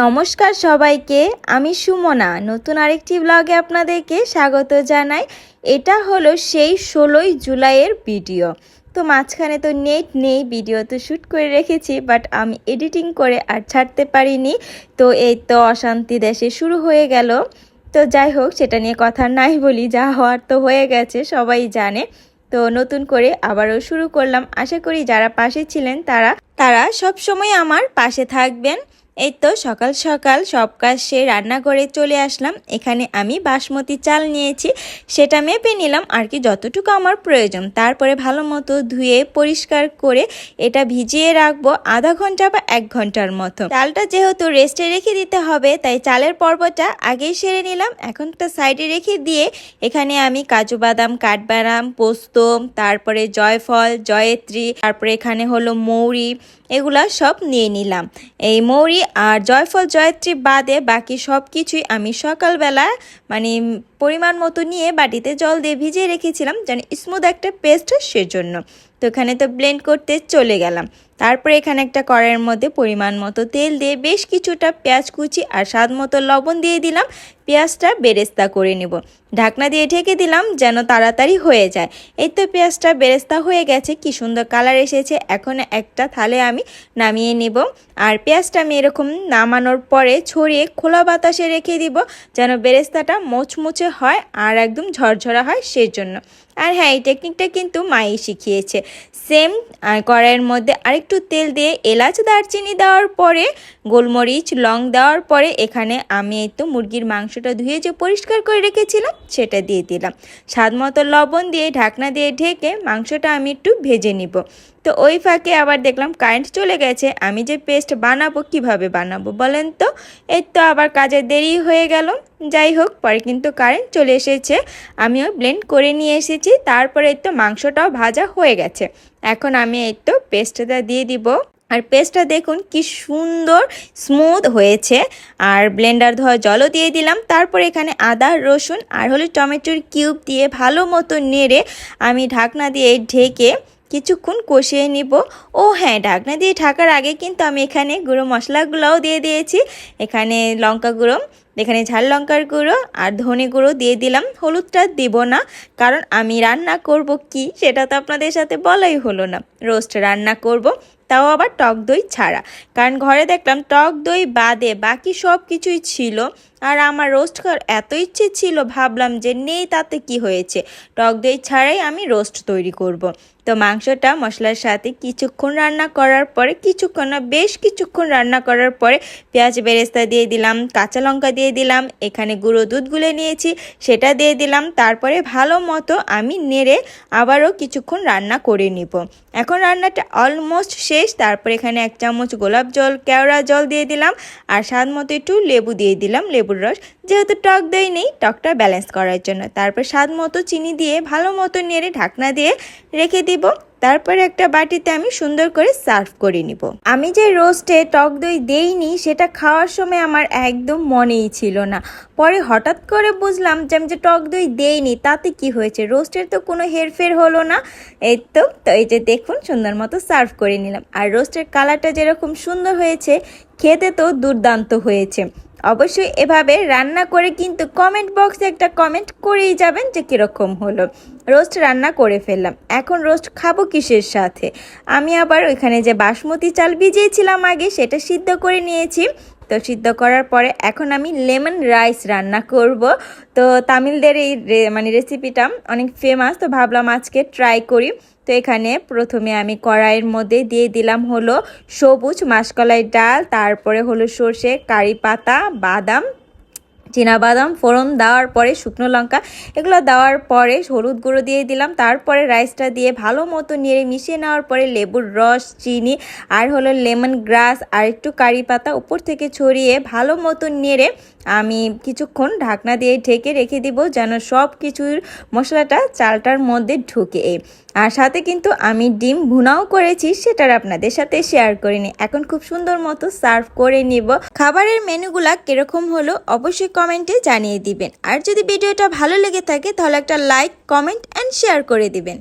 নমস্কার সবাইকে, আমি সুমনা। নতুন আরেকটি ব্লগে আপনাদেরকে স্বাগত জানাই। এটা হলো সেই ষোলোই জুলাইয়ের ভিডিও। তো মাঝখানে তো নেট নেই, ভিডিও তো শ্যুট করে রেখেছি বাট আমি এডিটিং করে আর ছাড়তে পারিনি। তো এই তো অশান্তি দেশে শুরু হয়ে গেল। তো যাই হোক, সেটা নিয়ে কথা নাই বলি, যা হওয়ার তো হয়ে গেছে, সবাই জানে। তো নতুন করে আবারও শুরু করলাম। আশা করি যারা পাশে ছিলেন, তারা তারা সব সময় আমার পাশে থাকবেন। এই তো সকাল সকাল সব কাজ সে রান্না করে চলে আসলাম। এখানে আমি বাসমতি চাল নিয়েছি, সেটা মেপে নিলাম আর কি যতটুকু আমার প্রয়োজন। তারপরে ভালো মতো ধুয়ে পরিষ্কার করে এটা ভিজিয়ে রাখব আধা ঘণ্টা বা এক ঘণ্টার মতো। চালটা যেহেতু রেস্টে রেখে দিতে হবে, তাই চালের পর্বটা আগেই সেরে নিলাম। এখন তো সাইডে রেখে দিয়ে এখানে আমি কাজু বাদাম, কাঠবাদাম, পোস্ত, তারপরে জয়ফল, জয়ত্রী, তারপরে এখানে হলো মৌরি, এগুলা সব নিয়ে নিলাম। এই মৌরি আর জয়ফল জয়ত্রী বাদে বাকি সব কিছুই আমি সকালবেলা মানে পরিমাণ মতো নিয়ে বাটিতে জল দিয়ে ভিজিয়ে রেখেছিলাম যেন স্মুথ একটা পেস্ট হয় সেজন্য। তো এখানে তো ব্লেন্ড করতে চলে গেলাম। তারপরে এখানে একটা কড়াইয়ের মধ্যে পরিমাণ মতো তেল দিয়ে বেশ কিছুটা পেঁয়াজ কুচি আর স্বাদ মতো লবণ দিয়ে দিলাম। পেঁয়াজটা বেরেস্তা করে নেব। ঢাকনা দিয়ে ঢেকে দিলাম যেন তাড়াতাড়ি হয়ে যায়। এই তো পেঁয়াজটা বেরেস্তা হয়ে গেছে, কি সুন্দর কালার এসেছে। এখন একটা থালে আমি নামিয়ে নেব। আর পেঁয়াজটা আমি এরকম নামানোর পরে ছড়িয়ে খোলা বাতাসে রেখে দিব যেন বেরেস্তাটা মোচমুচে হয় আর একদম ঝরঝরা হয় সেজন্য আর হ্যাঁ এই টেকনিকটা কিন্তু মাই শিখিয়েছে। সেম কড়াইয়ের মধ্যে আরেকটু তেল দিয়ে এলাচ, দারচিনি দেওয়ার পরে, গোলমরিচ, লং দেওয়ার পরে এখানে আমি এই তো মুরগির মাংসটা ধুয়ে যে পরিষ্কার করে রেখেছিলাম, সেটা দিয়ে দিলাম। স্বাদ মতো লবণ দিয়ে ঢাকনা দিয়ে ঢেকে মাংসটা আমি একটু ভেজে নিব। তো ওই ফাঁকে আবার দেখলাম কারেন্ট চলে গেছে, আমি যে পেস্ট বানাবো, কীভাবে বানাবো বলেন তো? এই তো আবার কাজে দেরি হয়ে গেল। যাই হোক, পরে কিন্তু কারেন্ট চলে এসেছে, আমিও ব্লেন্ড করে নিয়ে এসেছি। তারপরে এই তো মাংসটাও ভাজা হয়ে গেছে। এখন আমি এই তো পেস্টটা দিয়ে দিব। আর পেস্টটা দেখুন কি সুন্দর স্মুথ হয়েছে। আর ব্লেন্ডার ধোয়া জলও দিয়ে দিলাম। তারপর এখানে আদা, রসুন আর হলো টমেটোর কিউব দিয়ে ভালো মতো নেড়ে আমি ঢাকনা দিয়ে ঢেকে কিছুক্ষণ কষিয়ে নিব। ও হ্যাঁ ঢাকনা দিয়ে ঢাকার আগে কিন্তু আমি এখানে গুঁড়ো মশলাগুলোও দিয়ে দিয়েছি। এখানে লঙ্কা গুঁড়ো এখানে ঝাল লঙ্কার গুঁড়ো আর ধনে গুঁড়ো দিয়ে দিলাম। হলুদটা দিব না, কারণ আমি রান্না করব কি সেটা তো আপনাদের সাথে বলাই হলো না। রোস্ট রান্না করব, তাও আবার টক দই ছাড়া। কারণ ঘরে দেখলাম টক দই বাদে বাকি সব কিছুই ছিল, আর আমার রোস্ট খাওয়ার এত ইচ্ছে ছিল, ভাবলাম যে নেই তাতে কি হয়েছে। টক দই ছাড়াই আমি রোস্ট তৈরি করব। তো মাংসটা মশলার সাথে কিছুক্ষণ রান্না করার পরে, কিছুক্ষণ বেশ কিছুক্ষণ রান্না করার পরে পেঁয়াজ বেরেস্তা দিয়ে দিলাম, কাঁচা লঙ্কা দিয়ে দিলাম, এখানে গুঁড়ো দুধ গুলে নিয়েছি, সেটা দিয়ে দিলাম, তারপরে ভালো মতো আমি নেড়ে আবারও কিছুক্ষণ রান্না করে নিব। এখন রান্নাটা অলমোস্ট শেষ, তারপর এখানে এক চামচ গোলাপ জল, কেওড়া জল দিয়ে দিলাম, আর স্বাদ মতো একটু লেবু দিয়ে দিলাম, লেবুর রস যেহেতু টক দই নেই, টকটা ব্যালেন্স করার জন্য। তারপর স্বাদ মতো চিনি দিয়ে, ভালো মতো নেড়ে ঢাকনা দিয়ে রেখে দিব। তারপরে একটা বাটিতে আমি সুন্দর করে সার্ভ করে নিব। আমি যে রোস্টে টক দই দেইনি, সেটা খাওয়ার সময় আমার একদম মনেই ছিল না। পরে হঠাৎ করে বুঝলাম যে আমি যে টক দই দেইনি, তাতে কি হয়েছে? রোস্টের তো কোনো হেরফের হলো না। এই তো তো এই যে দেখুন, সুন্দর মতো সার্ভ করে নিলাম। আর রোস্টের কালারটা যেরকম সুন্দর হয়েছে, খেতে তো দুর্দান্ত হয়েছে। অবশ্যই এভাবে রান্না করে কিন্তু কমেন্ট বক্সে একটা কমেন্ট করেই যাবেন যে কীরকম হলো। রোস্ট রান্না করে ফেললাম। এখন রোস্ট খাব কিসের সাথে? আমি আবার ওইখানে যে বাসমতি চাল ভিজিয়েছিলাম আগে, সেটা সিদ্ধ করে নিয়েছি। তো সিদ্ধ করার পরে এখন আমি লেমন রাইস রান্না করব। তো তামিলদের এই মানে রেসিপিটা অনেক ফেমাস তো ভাবলাম আজকে ট্রাই করি। তো এখানে প্রথমে আমি কড়াইয়ের মধ্যে দিয়ে দিলাম হলো সবুজ মাসকলাই ডাল, তারপরে হলো সর্ষে, কারি পাতা, বাদাম বাদাম ফোড়ন দেওয়ার পরে শুকনো লঙ্কা, এগুলো দেওয়ার পরে হলুদ গুঁড়ো দিয়ে দিলাম। তারপরে রাইসটা দিয়ে ভালো মতো নিয়ে মিশিয়ে নেওয়ার পরে লেবুর রস, চিনি আর হলো লেমন গ্রাস আর একটু কারি পাতা উপর থেকে ছড়িয়ে ভালো মতো নেড়ে আমি কিছুক্ষণ ঢাকনা দিয়ে ঢেকে রেখে দিব যেন সব কিছুর মশলাটা চালটার মধ্যে ঢুকে। আর সাথে কিন্তু আমি ডিম ভুনাও করেছি, সেটার আপনাদের সাথে শেয়ার করে নিই এখন খুব সুন্দর মতো সার্ভ করে নিব। খাবারের মেনুগুলা কীরকম হলো অবশ্যই কমেন্টে জানিয়ে দিবেন। আর যদি ভিডিওটা ভালো লেগে থাকে তাহলে একটা লাইক কমেন্ট অ্যান্ড শেয়ার করে দিবেন।